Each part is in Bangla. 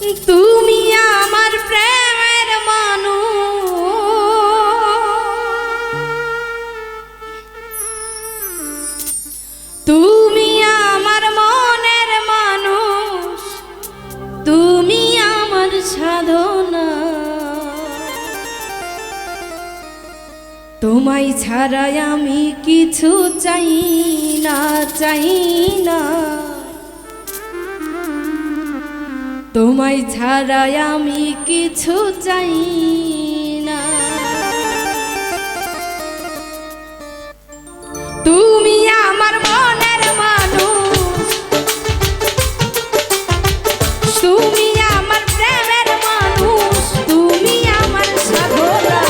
তুমি আমার প্রেমের মানুষ। তুমি আমার মনের মানুষ। তুমি আমার সাধনা। তোমায় ছাড়াই আমি কিছু চাই না চাই না। তোমায় ছাড়াই আমি কিছু চাই না। তুমি আমার মনের মানুষ। তুমি আমার প্রেমের মানুষ। তুমি আমার সাধনা।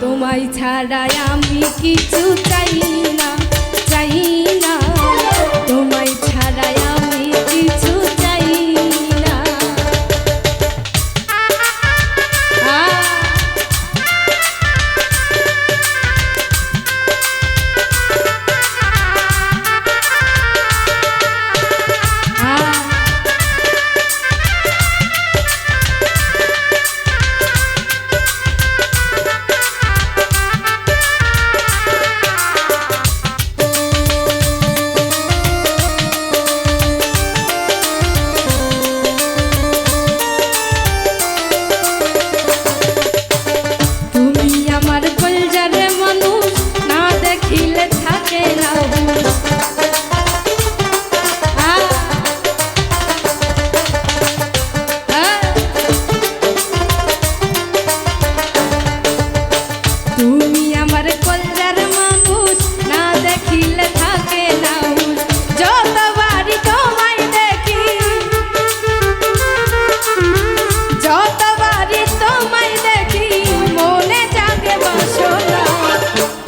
তোমায় ছাড়াই আমি কিছু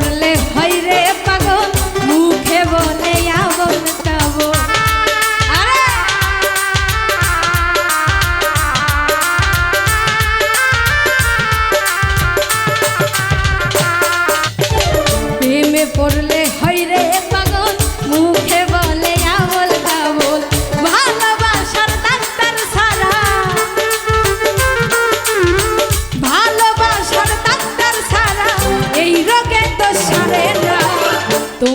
পড়লে হয় রে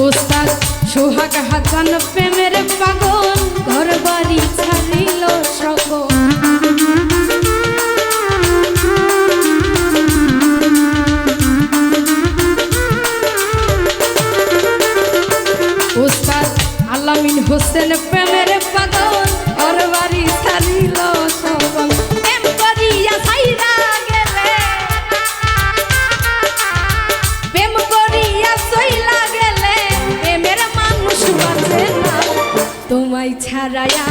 ওস্তাদ সোহাগ হাসান প্রেমের পাগল ঘর বাড়ি ছাড়িল সকল ওস্তাদ আলামিন হোসেন প্রেমের তোমায়